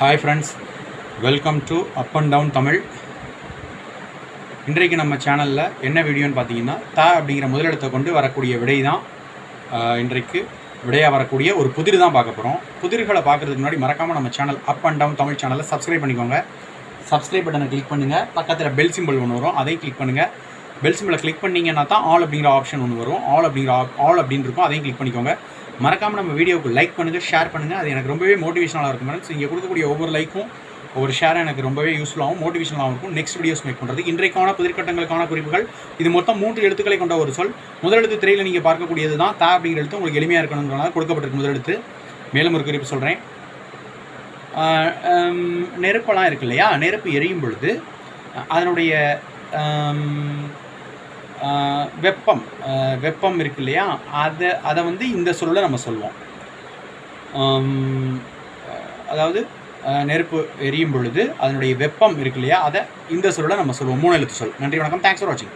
Hi friends welcome to up and down Tamil இன்றைக்கு நம்ம சேனலில் என்ன வீடியோன்னு பார்த்தீங்கன்னா த அப்படிங்கிற முதலிடத்தை கொண்டு வரக்கூடிய விடை தான் இன்றைக்கு விடையாக வரக்கூடிய ஒரு புதிர் தான் பார்க்க போகிறோம் புதிர்களை பார்க்குறதுக்கு முன்னாடி மறக்காமல் நம்ம channel up and down Tamil சேனலை சப்ஸ்கிரைப் பண்ணிக்கோங்க. சப்ஸ்கிரைப் பட்டனை கிளிக் பண்ணுங்கள் பக்கத்தில் பெல் சிம்பிள் ஒன்று வரும் அதையும் கிளிக் பண்ணுங்கள் பெல் சிம்பிளை கிளிக் பண்ணீங்கன்னா தான் ஆல் அப்படிங்கிற ஆப்ஷன் ஒன்று வரும். ஆல் அப்படிங்கிற ஆல் அப்படின்னு இருக்கும் அதையும் கிளிக் பண்ணிக்கோங்க. மறக்காமல் நம்ம வீடியோவுக்கு லைக் பண்ணுங்கள் ஷேர் பண்ணுங்கள் அது எனக்கு ரொம்பவே மோட்டிவேஷனலாக இருக்கும் ஃப்ரெண்ட்ஸ் இங்கே கொடுக்கக்கூடிய ஒவ்வொரு லைக்கும் ஒவ்வொரு ஷேரும் எனக்கு ரொம்பவே யூஸ்ஃபுல்லாகவும் மோட்டிவேஷனாகவும் இருக்கும். நெக்ஸ்ட் வீடியோஸ் மேக் பண்ணுறது இன்றைக்கான புதிர்கட்டங்களுக்கான குறிப்புகள். இது மொத்தம் மூன்று எழுத்துக்களை கொண்ட ஒரு சொல். முதலெழுத்து திரையில் நீங்கள் பார்க்கக்கூடியது தான் தா அப்படிங்கிற எழுத்து. உங்களுக்கு எளிமையாக இருக்கணுங்கிறனால கொடுக்கப்பட்டிருக்கு முதலெழுத்து மேலும் ஒரு குறிப்பு சொல்கிறேன் நெருப்பெல்லாம் இருக்கு இல்லையா? நெருப்பு எரியும் பொழுது அதனுடைய வெப்பம். வெப்பம் இருக்கு இல்லையா? அதை அதை வந்து இந்த சொல்ல நம்ம சொல்லுவோம் அதாவது நெருப்பு எரியும் பொழுது அதனுடைய வெப்பம் இருக்கு இல்லையா? அதை இந்த சொல்லில் நம்ம சொல்லுவோம் மூணு எழுத்து சொல். நன்றி வணக்கம். தேங்க்ஸ் ஃபார் வாட்சிங்